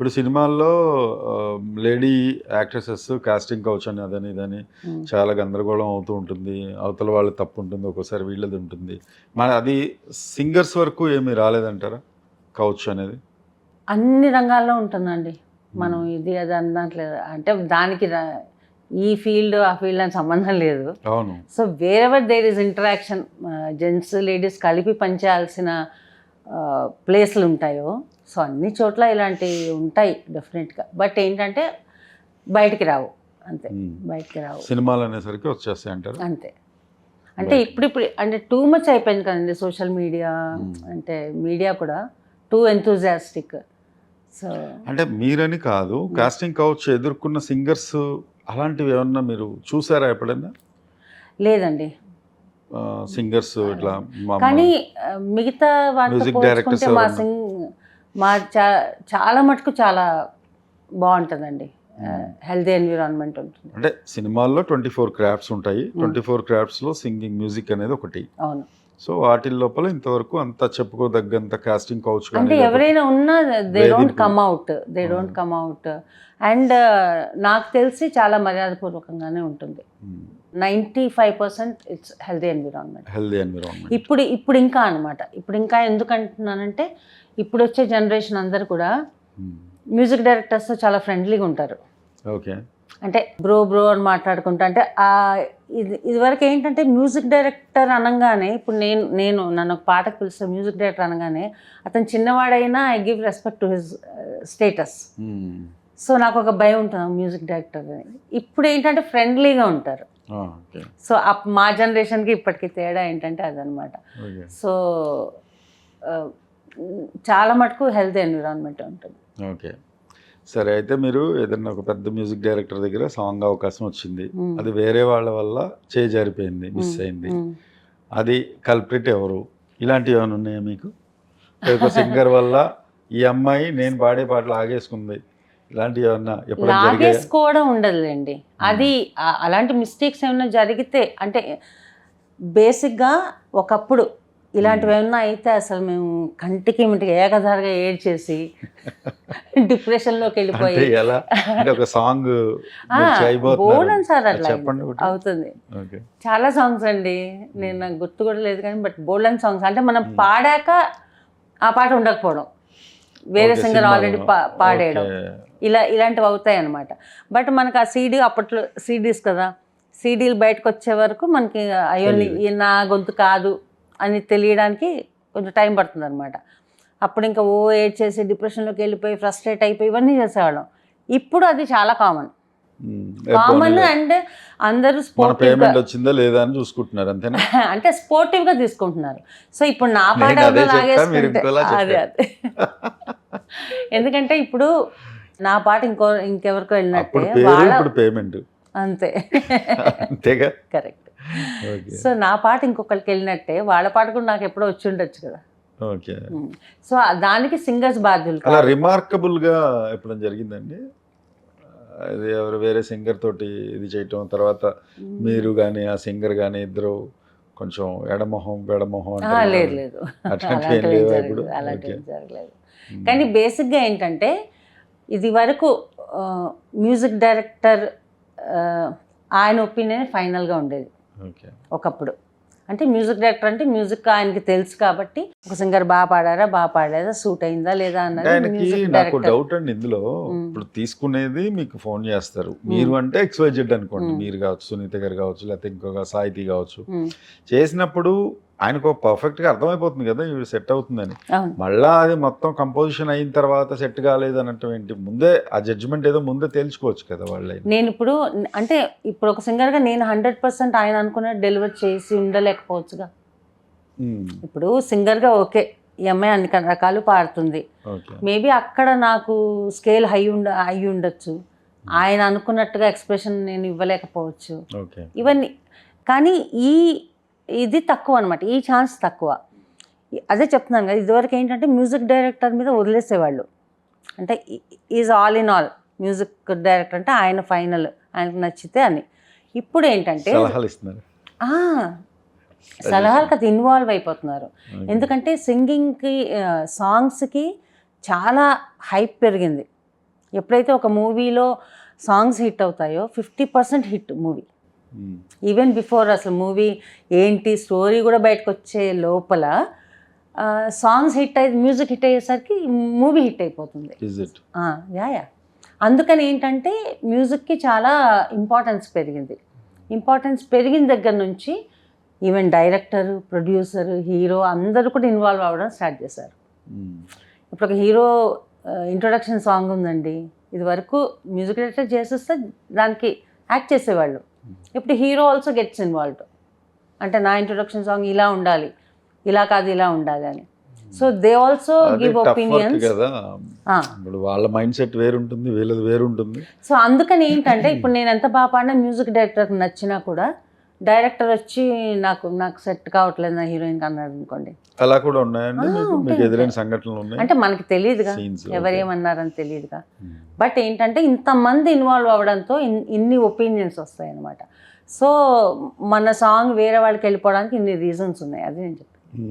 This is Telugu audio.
ఇప్పుడు సినిమాల్లో లేడీ యాక్ట్రెసెస్ కాస్టింగ్ కౌచ్ అని అదని ఇదని. చాలా గందరగోళం అవుతూ ఉంటుంది. అవతల వాళ్ళు తప్పు ఉంటుంది ఒక్కోసారి వీళ్ళది ఉంటుంది. మన అది సింగర్స్ వరకు ఏమీ రాలేదంటారా కౌచ్ అనేది? అన్ని రంగాల్లో ఉంటుందండి. మనం ఇది అది అనట్లేదు అంటే దానికి ఈ ఫీల్డ్ ఆ ఫీల్డ్ అని సంబంధం లేదు. అవును. So wherever there is interaction gents ladies కలిపి పనిచేయాల్సిన ప్లేస్లు ఉంటాయో సో అన్ని చోట్ల ఇలాంటివి ఉంటాయి డెఫినెట్గా బట్ ఏంటంటే బయటికి రావు అంతే. ఉమ్. బయటికి రావు. సినిమాలు అనేసరికి వచ్చేస్తాయి అంటారు? అంతే. అంటే ఇప్పుడు ఇప్పుడు అంటే టూ మచ్ అయిపోయింది కదండి సోషల్ మీడియా Hmm. అంటే మీడియా కూడా టూ ఎంతూజియాస్టిక్ సో అంటే మీరని కాదు కాస్టింగ్ కౌచ్ ఎదుర్కొన్న సింగర్స్ అలాంటివి ఏమన్నా మీరు చూసారా ఎప్పుడైనా? లేదండి. సింగర్స్ ఇట్లా కానీ మిగతా పోల్చుకుంటే మా? సింగ్ మా చా చాలా మటుకు చాలా బాగుంటుందండి. హెల్తీ ఎన్విరాన్మెంట్ ఉంటుంది. అంటే సినిమాల్లో ట్వంటీ ఫోర్ క్రాఫ్ట్స్ ఉంటాయి. ట్వంటీ ఫోర్ క్రాఫ్ట్స్లో సింగింగ్ మ్యూజిక్ అనేది ఒకటి. అవును. సో వాటి లోపల ఇంతవరకు అంత చెప్పుకోదగ్గంత కాస్టింగ్ కౌచ్ అంటే ఎవరైనా ఉన్నా they don't. Come out. They don't come out. And నాకు తెలిసి చాలా మర్యాదపూర్వకంగానే ఉంటుంది. Ninety five percent it's healthy environment healthy environment ఇప్పుడు ఇప్పుడు ఇంకా అనమాట ఇప్పుడు ఇంకా ఎందుకు అంటున్నానంటే ఇప్పుడు వచ్చే జనరేషన్ అందరు కూడా మ్యూజిక్ డైరెక్టర్స్తో చాలా ఫ్రెండ్లీగా ఉంటారు. ఓకే అంటే బ్రో బ్రో అని మాట్లాడుకుంటా అంటే ఆ ఇది ఇదివరకు ఏంటంటే మ్యూజిక్ డైరెక్టర్ అనగానే ఇప్పుడు నేను నేను నన్ను ఒక పాటకు పిలిస్తే మ్యూజిక్ డైరెక్టర్ అనగానే అతను చిన్నవాడైనా I give respect to his status so నాకు ఒక భయం ఉంటుంది మ్యూజిక్ డైరెక్టర్ ఇప్పుడు ఏంటంటే ఫ్రెండ్లీగా ఉంటారు. సో మా జనరేషన్కి ఇప్పటికి తేడా ఏంటంటే అదనమాట సో చాలా మటుకు హెల్త్ ఎన్విరాన్మెంట్ ఉంటుంది. ఓకే. సరే అయితే మీరు ఏదైనా ఒక పెద్ద మ్యూజిక్ డైరెక్టర్ దగ్గర సాంగ్ అవకాశం వచ్చింది. అది వేరే వాళ్ళ వల్ల చేజారిపోయింది మిస్ అయింది. అది కల్ప్రిట్ ఎవరు? ఇలాంటివి ఏమైనా ఉన్నాయా మీకు? సింగర్ వల్ల ఈ అమ్మాయి నేను పాడే పాటలు ఆగేసుకుంది. జరిగాయా లాగేసుకోవడం ఉండదులేండి. అది అలాంటి మిస్టేక్స్ ఏమైనా జరిగితే అంటే బేసిక్గా ఒకప్పుడు ఇలాంటివి ఏమన్నా అయితే అసలు మేము కంటికి మిటికి ఏకధారగా ఏడ్చేసి డిప్రెషన్లోకి వెళ్ళిపోయి ఒక సాంగ్ బోల్డన్ సార్ అట్లా. అవుతుంది. చాలా సాంగ్స్ అండి. నేను నాకు గుర్తు కూడా లేదు కానీ బట్ బోల్డన్ సాంగ్స్ అంటే మనం. పాడాక ఆ పాట ఉండకపోవడం. వేరే సింగర్. ఆల్రెడీ పాడేయడం. ఇలా ఇలాంటివి అవుతాయి అనమాట బట్ మనకు ఆ సీడీ అప్పట్లో సీడీస్ కదా సీడీలు బయటకు వచ్చే వరకు మనకి అయ్యో నీ- గొంతు కాదు అని తెలియడానికి కొంచెం టైం పడుతుంది అనమాట అప్పుడు ఇంకా ఓ ఏడ్ చేసి డిప్రెషన్లోకి వెళ్ళిపోయి ఫ్రస్ట్రేట్ అయిపోయి ఇవన్నీ చేసేవాళ్ళం. ఇప్పుడు అది చాలా కామన్. కామన్. అండ్ అందరూ పేమెంట్ వచ్చిందా లేదా అని చూసుకుంటున్నారు అంతేనా? అంటే స్పోర్టివ్గా తీసుకుంటున్నారు. సో ఇప్పుడు నా పాట అదే అదే. ఎందుకంటే ఇప్పుడు నా పాట ఇంకో ఇంకెవరికో వెళ్ళినట్టే పేమెంట్ అంతే. అంతేగా? కరెక్ట్ సో నా పాట ఇంకొకరికి వెళ్ళినట్టే వాళ్ళ పాట కూడా నాకు ఎప్పుడో వచ్చి ఉండొచ్చు కదా. ఓకే సో దానికి సింగర్స్ బాధ్యులు అలా. రిమార్కబుల్గా ఎప్పుడైనా జరిగిందండి? అది ఎవరు వేరే సింగర్ తోటి ఇది చేయటం తర్వాత మీరు కానీ ఆ సింగర్ కానీ ఇద్దరు కొంచెం ఎడమొహం అంటారు లేదు. లేదు. అలాంటివి జరగలేదు. కానీ బేసిక్గా ఏంటంటే ఇది వరకు మ్యూజిక్ డైరెక్టర్ ఆయన ఒపీనియన్ ఫైనల్గా ఉండేది. ఓకే. ఒకప్పుడు. అంటే మ్యూజిక్ డైరెక్టర్ అంటే మ్యూజిక్ ఆయనకి తెలుసు కాబట్టి ఒక సింగర్ బాగా పాడారా బాగా పాడారా సూట్ అయిందా లేదా అన్నది నాకు డౌట్ అండి ఇందులో. ఇప్పుడు తీసుకునేది మీకు ఫోన్ చేస్తారు. మీరు అంటే ఎక్స్వైజెడ్ అనుకోండి. మీరు కావచ్చు సునీత గారు కావచ్చు లేకపోతే ఇంకొక సాహితీ కావచ్చు. చేసినప్పుడు ఆయనకు పర్ఫెక్ట్గా అర్థమైపోతుంది కదా ఇవి సెట్ అవుతుందని. మళ్ళా అది మొత్తం కంపోజిషన్ అయిన తర్వాత సెట్ కాలేదు అనటం ఏంటి? ముందే ఆ జడ్జిమెంట్ ఏదో ముందే తేల్చుకోవచ్చు కదా వాళ్ళు నేను ఇప్పుడు అంటే ఇప్పుడు ఒక సింగర్గా నేను హండ్రెడ్ పర్సెంట్ ఆయన అనుకున్న డెలివర్ చేసి ఉండలేకపోవచ్చుగా. ఇప్పుడు సింగర్గా ఓకే ఈ అమ్మాయి అన్ని రకాలు పాడుతుంది. మేబీ అక్కడ నాకు స్కేల్ హై ఉండ అయి ఉండొచ్చు. ఆయన అనుకున్నట్టుగా ఎక్స్ప్రెషన్ నేను ఇవ్వలేకపోవచ్చు. ఓకే. ఇవన్నీ కానీ ఈ ఇది తక్కువ అనమాట ఈ ఛాన్స్ తక్కువ. అదే చెప్తున్నాను కదా ఇదివరకు ఏంటంటే మ్యూజిక్ డైరెక్టర్ మీద వదిలేసేవాళ్ళు. అంటే is all in all music director అంటే ఆయన ఫైనల్ ఆయనకు నచ్చితే అని. ఇప్పుడు ఏంటంటే సలహాలు అది ఇన్వాల్వ్ అయిపోతున్నారు. ఎందుకంటే సింగింగ్కి సాంగ్స్కి చాలా హైప్ పెరిగింది. ఎప్పుడైతే ఒక మూవీలో సాంగ్స్ హిట్ అవుతాయో fifty percent hit movie. Even before అసలు మూవీ ఏంటి స్టోరీ కూడా బయటకు వచ్చే లోపల సాంగ్స్ హిట్ అయ్యి మ్యూజిక్ హిట్ అయ్యేసరికి మూవీ హిట్ అయిపోతుంది. యా యా అందుకని ఏంటంటే మ్యూజిక్కి చాలా ఇంపార్టెన్స్ పెరిగింది. ఇంపార్టెన్స్ పెరిగిన దగ్గర నుంచి ఈవెన్ డైరెక్టర్ ప్రొడ్యూసర్ హీరో అందరూ కూడా ఇన్వాల్వ్ అవ్వడం స్టార్ట్ చేశారు. మ్మ్. ఇప్పుడు ఒక హీరో ఇంట్రొడక్షన్ సాంగ్ ఉందండి. ఇది వరకు మ్యూజిక్ డైరెక్టర్ చేసేస్తే దానికి యాక్ట్ చేసేవాళ్ళు. ఇప్పుడు హీరో ఆల్సో గెట్స్ ఇన్వాల్వ్డ్. అంటే నా ఇంట్రొడక్షన్ సాంగ్ ఇలా ఉండాలి ఇలా కాదు ఇలా ఉండాలి అని. So they also give opinions. కదా. ఇప్పుడు వాళ్ళ మైండ్ సెట్ వేరు ఉంటుంది వీళ్ళది వేరు ఉంటుంది సో అందుకని ఏంటంటే ఇప్పుడు నేను ఎంత బాగా పాడినా మ్యూజిక్ డైరెక్టర్ నచ్చినా కూడా డైరెక్టర్ వచ్చి నాకు నాకు సెట్ కావట్లేదు నా హీరోయిన్ అన్నాడు అనుకోండి. అలా కూడా ఉన్నాయండి? మీకు ఎదురైన. సంఘటనలు ఉన్నాయి? అంటే మనకి తెలియదుగా. ఎవరేమన్నారని తెలియదుగా. మ్మ్. బట్ ఏంటంటే ఇంతమంది ఇన్వాల్వ్ అవ్వడంతో ఇన్- ఇన్ని ఒపీనియన్స్ వస్తాయి అనమాట సో మన సాంగ్ వేరే వాళ్ళకి వెళ్ళిపోవడానికి ఇన్ని రీజన్స్ ఉన్నాయి. అది నేను చెప్పాను.